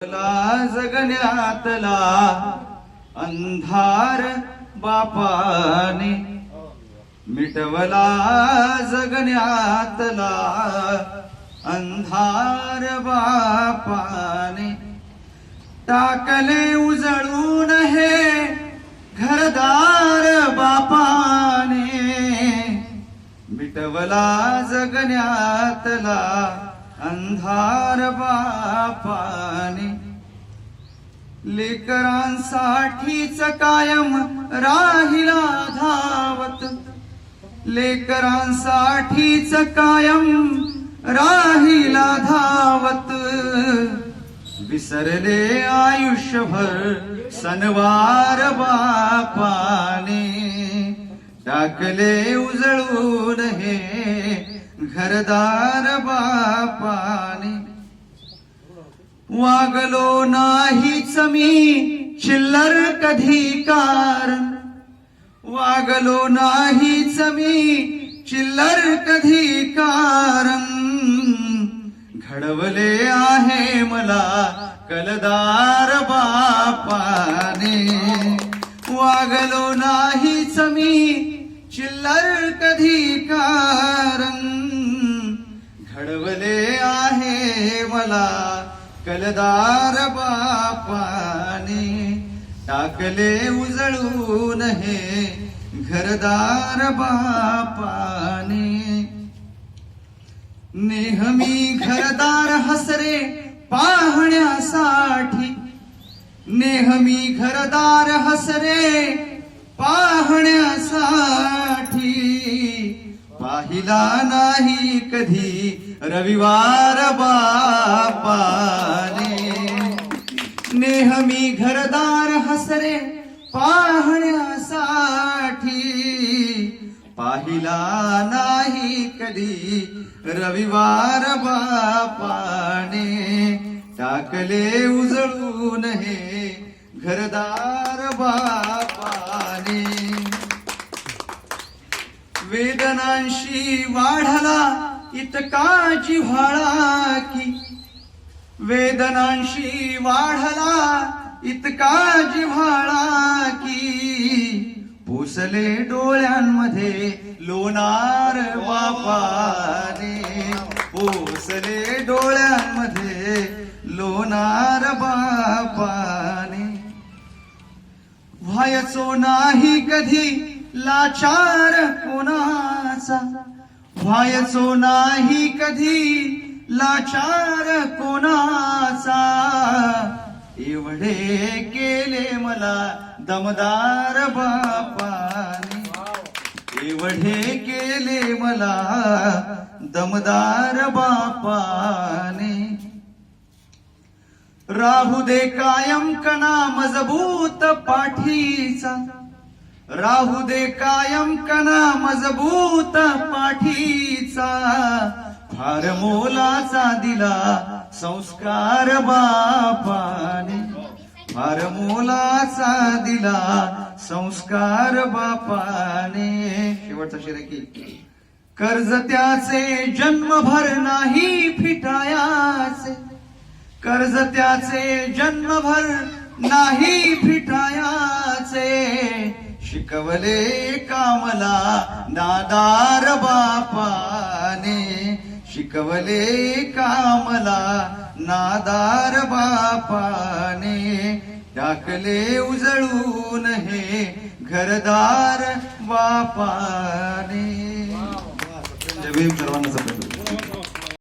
ला जगण्यातला अंधार बापाने मिटवला जगण्यातला अंधार बापाने टाकले उजळून हे घरदार बापाने मिटवला जगण्यातला अंधार बापाने. लेकरांसाठीच कायम राहिला धावत. लेकरांसाठीच कायम राहिला धावत. विसरले आयुष्यभर सनवार बापाने. टाकले उजळून हे घरदार बापाने. वागलो नाहीच मी चिल्लर कधी कारण. वागलो नाहीच मी चिल्लर कधी कारण. घडवले आहे मला कलदार बापाने. वागलो नाहीच मी चिल्लर कधी कारण. कळवले आहे मला. कलदार बापाने टाकले उजळून हे घरदार बापाने. नेहमी घरदार हसरे पाहण्यासाठी. नेहमी घरदार हसरे पाहण्यासाठी. पाहिला नाही कधी रविवार बापाने. नेहमी घरदार हसरे पाहण्यासाठी. पाहिला नाही कधी रविवार बापाने. टाकले उजळून हे घरदार बापाने. वेदनांशी वाढला इतका जिव्हाळा की वेदनांशी वाढला इतका जिव्हाळा की पुसले डोळ्यांमध्ये लोणार बापाने. पुसले डोळ्यांमध्ये लोणार बापाने. व्हायचो नाही कधी लाचार कोणाचा. व्हायचो नाही कधी लाचार कोणाचा? एवढे केले मला दमदार बापाने. एवढे केले मला दमदार बापाने. राहू दे कायम कणा मजबूत पाठीचा. राहू दे कायम कणा मजबूत पाठीचा. फार मोलाचा दिला संस्कार बापाने. फार मोलाचा दिला संस्कार बापाने. शेवटचा शिर की कर्ज त्याचे जन्मभर नाही फिटायाचे. कर्ज त्याचे जन्मभर नाही फिटायाचे शिकवले कामला नादार बापाने. शिकवले कामला नादार बापाने. टाकले उजळून हे घरदार बापाने. जय भीम सर्वांना